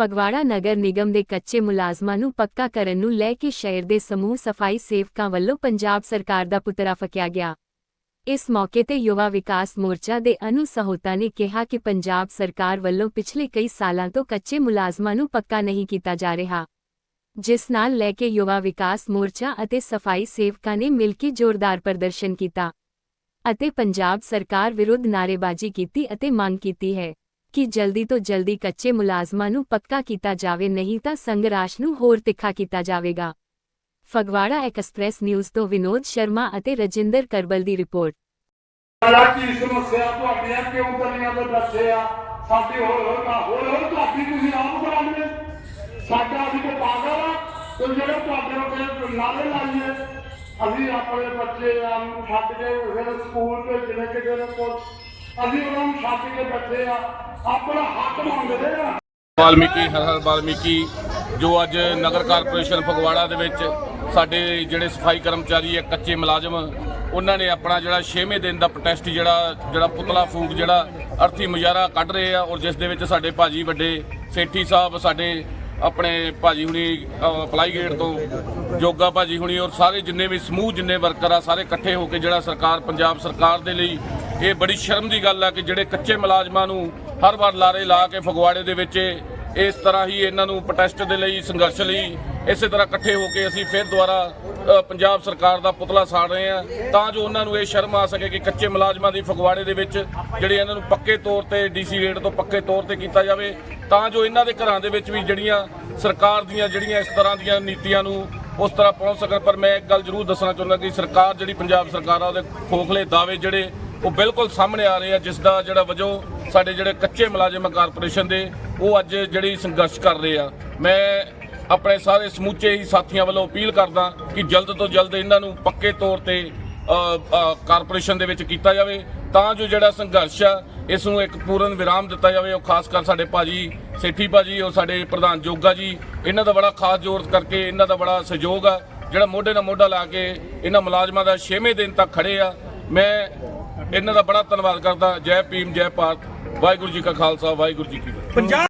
ਫਗਵਾੜਾ ਨਗਰ ਨਿਗਮ ਦੇ ਕੱਚੇ ਮੁਲਾਜ਼ਮਾਂ ਨੂੰ ਪੱਕਾ ਕਰਨ ਨੂੰ ਲੈ ਕੇ ਸ਼ਹਿਰ ਦੇ ਸਮੂਹ ਸਫ਼ਾਈ ਸੇਵਕਾਂ ਵੱਲੋਂ ਪੰਜਾਬ ਸਰਕਾਰ ਦਾ ਪੁਤਰਾ ਫਕਿਆ ਗਿਆ। ਇਸ ਮੌਕੇ ਤੇ ਯੁਵਾ ਵਿਕਾਸ ਮੋਰਚਾ ਦੇ ਅਨੂ ਸਹੋਤਾ ਨੇ ਕਿਹਾ ਕਿ ਪੰਜਾਬ ਸਰਕਾਰ ਵੱਲੋਂ ਪਿਛਲੇ ਕਈ ਸਾਲਾਂ ਤੋਂ ਕੱਚੇ ਮੁਲਾਜ਼ਮਾਂ ਨੂੰ ਪੱਕਾ ਨਹੀਂ ਕੀਤਾ ਜਾ ਰਿਹਾ। ਜਿਸ ਨਾਲ ਲੈ ਕੇ ਯੁਵਾ ਵਿਕਾਸ ਮੋਰਚਾ ਅਤੇ ਸਫ਼ਾਈ ਸੇਵਕਾਂ ਨੇ ਮਿਲ ਕੇ ਜ਼ੋਰਦਾਰ ਪ੍ਰਦਰਸ਼ਨ ਕੀਤਾ ਅਤੇ ਪੰਜਾਬ ਸਰਕਾਰ ਵਿਰੁੱਧ ਨਾਅਰੇਬਾਜ਼ੀ ਕੀਤੀ ਅਤੇ ਮੰਗ ਕੀਤੀ ਹੈ। ਕਿ ਜਲਦੀ ਤੋਂ ਜਲਦੀ ਕੱਚੇ ਮੁਲਾਜ਼ਮਾਂ ਨੂੰ ਪੱਕਾ ਕੀਤਾ ਜਾਵੇ, ਨਹੀਂ ਤਾਂ ਸੰਘਰਸ਼ ਨੂੰ ਹੋਰ ਤਿੱਖਾ ਕੀਤਾ ਜਾਵੇਗਾ। ਫਗਵਾੜਾ ਐਕਸਪ੍ਰੈਸ ਨਿਊਜ਼ ਤੋਂ ਵਿਨੋਦ ਸ਼ਰਮਾ ਅਤੇ ਰਜਿੰਦਰ ਕਰਬਲ ਦੀ ਰਿਪੋਰਟ। ਹਾਲਾਂਕਿ ਸਮੱਸਿਆ ਤੁਹਾਡੀਆਂ ਕਿਉਂ ਕਰੀਆਂ ਤੋਂ ਦੱਸੇ ਆ ਸਾਡੀ ਹੋਰ ਹੋਰ ਨਾ ਹੋਰ ਹੋਰ ਤੁਹਾਡੀ ਤੁਸੀਂ ਆਪ ਕਰਾਉਂਦੇ ਸਾਡਾ ਅਸੀਂ ਕੋ ਪਾਗਲ ਆ ਤੇ ਜਿਹੜੇ ਤੁਹਾਡੇ ਉੱਤੇ ਨਾਲੇ ਲਾਈਏ। ਅਸੀਂ ਆਪਣੇ ਬੱਚੇ ਆ ਨੂੰ ਛੱਡ ਕੇ ਫਿਰ ਸਕੂਲ ਭੇਜਣੇ ਕਿਤੇ ਨਾ ਕੋਲ। ਅਸੀਂ ਉਹਨਾਂ ਨੂੰ ਛੱਡ ਕੇ ਬੱਚੇ ਆ, ਆਪਣਾ ਹੱਕ ਮੰਗਦੇ ਆ। ਵਾਲਮੀਕੀ, ਹਰ ਹਰ ਵਾਲਮੀਕੀ, ਜੋ ਅੱਜ ਨਗਰ ਕਾਰਪੋਰੇਸ਼ਨ ਫਗਵਾੜਾ ਦੇ ਵਿੱਚ ਸਾਡੇ ਜਿਹੜੇ ਸਫ਼ਾਈ ਕਰਮਚਾਰੀ ਹੈ ਕੱਚੇ ਮੁਲਾਜ਼ਮ, ਉਹਨਾਂ ਨੇ ਆਪਣਾ ਜਿਹੜਾ 6ਵੇਂ ਦਿਨ ਦਾ ਪ੍ਰੋਟੈਸਟ ਜਿਹੜਾ ਜਿਹੜਾ ਪੁਤਲਾ ਫੂਕ ਜਿਹੜਾ ਅਰਥੀ ਮੁਜ਼ਾਹਰਾ ਕੱਢ ਰਹੇ ਆ ਔਰ ਜਿਸ ਦੇ ਵਿੱਚ ਸਾਡੇ ਭਾਜੀ ਵੱਡੇ ਸੇਠੀ ਸਾਹਿਬ, ਸਾਡੇ ਆਪਣੇ ਭਾਜੀ ਹੁਣੀ ਅ, ਅਪਲਾਈ ਗੇਟ ਤੋਂ ਜੋਗਾ ਭਾਜੀ ਹੁਣੀ ਔਰ ਸਾਰੇ ਜਿੰਨੇ ਵੀ ਸਮੂਹ ਜਿੰਨੇ ਵਰਕਰ ਆ ਸਾਰੇ ਇਕੱਠੇ ਹੋ ਕੇ ਜਿਹੜਾ ਸਰਕਾਰ ਪੰਜਾਬ ਸਰਕਾਰ ਦੇ ਲਈ ਇਹ ਬੜੀ ਸ਼ਰਮ ਦੀ ਗੱਲ ਆ ਕਿ ਜਿਹੜੇ ਕੱਚੇ ਮੁਲਾਜ਼ਮਾਂ ਨੂੰ ਹਰ ਵਾਰ ਲਾਰੇ ਲਾ ਕੇ ਫਗਵਾੜੇ ਦੇ ਵਿੱਚ ਇਸ ਤਰ੍ਹਾਂ ਹੀ ਇਹਨਾਂ ਨੂੰ ਪ੍ਰੋਟੈਸਟ ਦੇ ਲਈ ਸੰਘਰਸ਼ ਲਈ ਇਸੇ ਤਰ੍ਹਾਂ ਇਕੱਠੇ ਹੋ ਕੇ ਅਸੀਂ ਫਿਰ ਦੁਬਾਰਾ ਪੰਜਾਬ ਸਰਕਾਰ ਦਾ ਪੁਤਲਾ ਸਾੜ ਰਹੇ ਹਾਂ। ਤਾਂ ਜੋ ਉਹਨਾਂ ਨੂੰ ਇਹ ਸ਼ਰਮ ਆ ਸਕੇ ਕਿ ਕੱਚੇ ਮੁਲਾਜ਼ਮਾਂ ਦੀ ਫਗਵਾੜੇ ਦੇ ਵਿੱਚ ਜਿਹੜੇ ਇਹਨਾਂ ਨੂੰ ਪੱਕੇ ਤੌਰ ਤੇ ਡੀਸੀ ਰੇਟ ਤੋਂ ਪੱਕੇ ਤੌਰ ਤੇ ਕੀਤਾ ਜਾਵੇ, ਤਾਂ ਜੋ ਇਹਨਾਂ ਦੇ ਘਰਾਂ ਦੇ ਵਿੱਚ ਵੀ ਜਿਹੜੀਆਂ ਸਰਕਾਰ ਦੀਆਂ, ਜਿਹੜੀਆਂ ਇਸ ਤਰ੍ਹਾਂ ਦੀਆਂ ਨੀਤੀਆਂ ਨੂੰ ਉਸ ਤਰ੍ਹਾਂ ਪਹੁੰਚ ਸਕਣ। ਪਰ ਮੈਂ ਇੱਕ ਗੱਲ ਜ਼ਰੂਰ ਦੱਸਣਾ ਚਾਹੁੰਦਾ ਕਿ ਸਰਕਾਰ ਜਿਹੜੀ ਪੰਜਾਬ ਸਰਕਾਰ ਆ, ਉਹਦੇ ਖੋਖਲੇ ਦਾਅਵੇ ਜਿਹੜੇ, ਉਹ ਬਿਲਕੁਲ ਸਾਹਮਣੇ ਆ ਰਹੇ ਆ, ਜਿਸ ਦਾ ਜਿਹੜਾ ਵਜੋਂ ਸਾਡੇ ਜਿਹੜੇ ਕੱਚੇ ਮੁਲਾਜ਼ਮ ਕਾਰਪੋਰੇਸ਼ਨ ਦੇ, ਉਹ ਅੱਜ ਜਿਹੜੀ ਸੰਘਰਸ਼ ਕਰ ਰਹੇ ਆ। ਮੈਂ ਆਪਣੇ ਸਾਰੇ ਸਮੁੱਚੇ ਹੀ ਸਾਥੀਆਂ ਵੱਲੋਂ ਅਪੀਲ ਕਰਦਾ ਕਿ ਜਲਦ ਤੋਂ ਜਲਦ ਇਹਨਾਂ ਨੂੰ ਪੱਕੇ ਤੌਰ ਤੇ ਕਾਰਪੋਰੇਸ਼ਨ ਦੇ ਵਿੱਚ ਕੀਤਾ ਜਾਵੇ। ਤਾਂ ਜੋ ਜਿਹੜਾ ਸੰਘਰਸ਼ ਆ, ਇਸ ਨੂੰ ਇੱਕ ਪੂਰਨ ਵਿਰਾਮ ਦਿੱਤਾ ਜਾਵੇ। ਉਹ ਖਾਸ ਕਰ ਸਾਡੇ ਭਾਜੀ ਸੇਠੀ ਭਾਜੀ ਔਰ ਸਾਡੇ ਪ੍ਰਧਾਨ ਜੋਗਾ ਜੀ, ਇਹਨਾਂ ਦਾ ਬੜਾ ਖਾਸ ਜ਼ੋਰ ਕਰਕੇ ਇਹਨਾਂ ਦਾ ਬੜਾ ਸਹਿਯੋਗ ਆ। ਜਿਹੜਾ ਮੋਢੇ ਨਾਲ ਮੋਢਾ ਲਾ ਕੇ ਇਹਨਾਂ ਮੁਲਾਜ਼ਮਾਂ ਦਾ 6ਵੇਂ ਦਿਨ ਤੱਕ ਖੜੇ ਆ। ਮੈਂ ਇਹਨਾਂ ਦਾ ਬੜਾ ਧੰਨਵਾਦ ਕਰਦਾ। ਜੈ ਭੀਮ, ਜੈ ਭਾਰਤ। ਵਾਹਿਗੁਰੂ ਜੀ ਕਾ ਖਾਲਸਾ, ਵਾਹਿਗੁਰੂ ਜੀ ਕੀ ਫਤਿਹ।